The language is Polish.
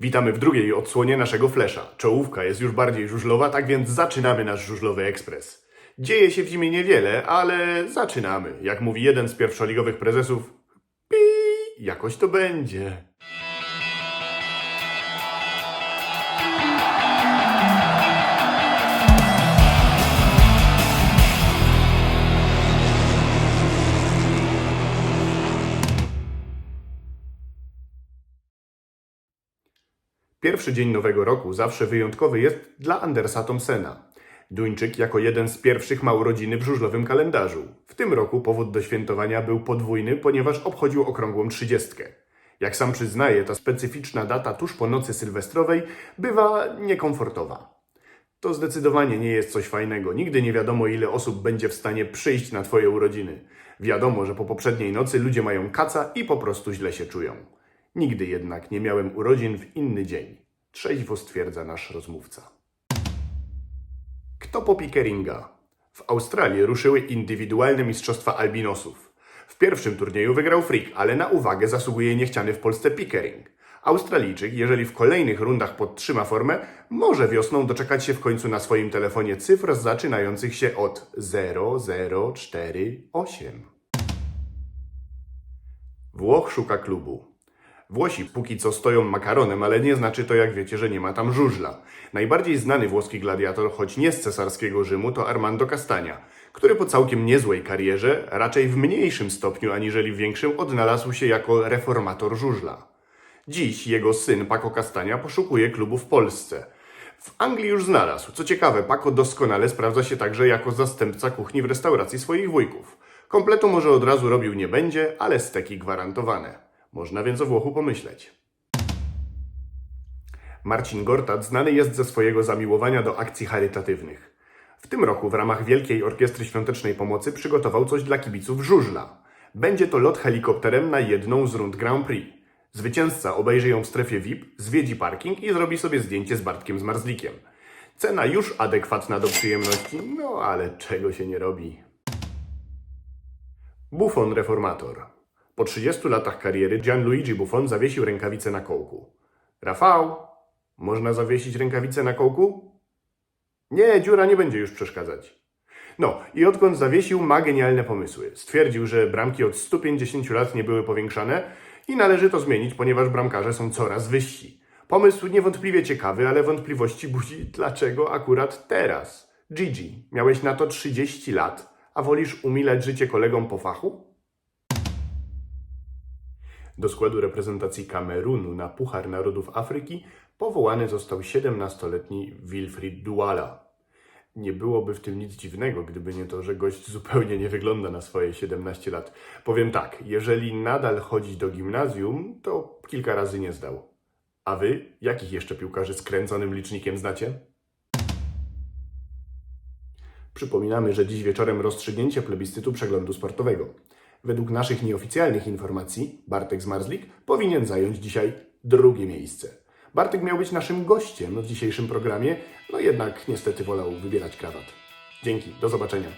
Witamy w drugiej odsłonie naszego flesza. Czołówka jest już bardziej żużlowa, tak więc zaczynamy nasz żużlowy ekspres. Dzieje się w zimie niewiele, ale zaczynamy. Jak mówi jeden z pierwszoligowych prezesów, pi, jakoś to będzie. Pierwszy dzień nowego roku zawsze wyjątkowy jest dla Andersa Thompsona. Duńczyk jako jeden z pierwszych ma urodziny w żużlowym kalendarzu. W tym roku powód do świętowania był podwójny, ponieważ obchodził okrągłą trzydziestkę. Jak sam przyznaje, ta specyficzna data tuż po nocy sylwestrowej bywa niekomfortowa. To zdecydowanie nie jest coś fajnego. Nigdy nie wiadomo, ile osób będzie w stanie przyjść na Twoje urodziny. Wiadomo, że po poprzedniej nocy ludzie mają kaca i po prostu źle się czują. Nigdy jednak nie miałem urodzin w inny dzień. Trzeźwo stwierdza nasz rozmówca. Kto po Pickeringa? W Australii ruszyły indywidualne mistrzostwa albinosów. W pierwszym turnieju wygrał Frick, ale na uwagę zasługuje niechciany w Polsce Pickering. Australijczyk, jeżeli w kolejnych rundach podtrzyma formę, może wiosną doczekać się w końcu na swoim telefonie cyfr zaczynających się od 0048. Włoch szuka klubu. Włosi póki co stoją makaronem, ale nie znaczy to, jak wiecie, że nie ma tam żużla. Najbardziej znany włoski gladiator, choć nie z cesarskiego Rzymu, to Armando Castagna, który po całkiem niezłej karierze, raczej w mniejszym stopniu aniżeli w większym, odnalazł się jako reformator żużla. Dziś jego syn Paco Castagna poszukuje klubu w Polsce. W Anglii już znalazł. Co ciekawe, Paco doskonale sprawdza się także jako zastępca kuchni w restauracji swoich wujków. Kompletu może od razu robił nie będzie, ale steki gwarantowane. Można więc o Włochu pomyśleć. Marcin Gortat znany jest ze swojego zamiłowania do akcji charytatywnych. W tym roku w ramach Wielkiej Orkiestry Świątecznej Pomocy przygotował coś dla kibiców żużla. Będzie to lot helikopterem na jedną z rund Grand Prix. Zwycięzca obejrzy ją w strefie VIP, zwiedzi parking i zrobi sobie zdjęcie z Bartkiem Zmarzlikiem. Cena już adekwatna do przyjemności, no ale czego się nie robi. Buffon reformator. Po 30 latach kariery Gianluigi Buffon zawiesił rękawicę na kołku. Rafał, można zawiesić rękawicę na kołku? Nie, dziura nie będzie już przeszkadzać. No i odkąd zawiesił, ma genialne pomysły. Stwierdził, że bramki od 150 lat nie były powiększane i należy to zmienić, ponieważ bramkarze są coraz wyżsi. Pomysł niewątpliwie ciekawy, ale wątpliwości budzi, dlaczego akurat teraz. Gigi, miałeś na to 30 lat, a wolisz umilać życie kolegom po fachu? Do składu reprezentacji Kamerunu na Puchar Narodów Afryki powołany został 17-letni Wilfried Duala. Nie byłoby w tym nic dziwnego, gdyby nie to, że gość zupełnie nie wygląda na swoje 17 lat. Powiem tak, jeżeli nadal chodzić do gimnazjum, to kilka razy nie zdał. A wy, jakich jeszcze piłkarzy z kręconym licznikiem znacie? Przypominamy, że dziś wieczorem rozstrzygnięcie plebiscytu przeglądu sportowego. Według naszych nieoficjalnych informacji Bartek Zmarzlik powinien zająć dzisiaj drugie miejsce. Bartek miał być naszym gościem w dzisiejszym programie, no jednak niestety wolał wybierać krawat. Dzięki, do zobaczenia.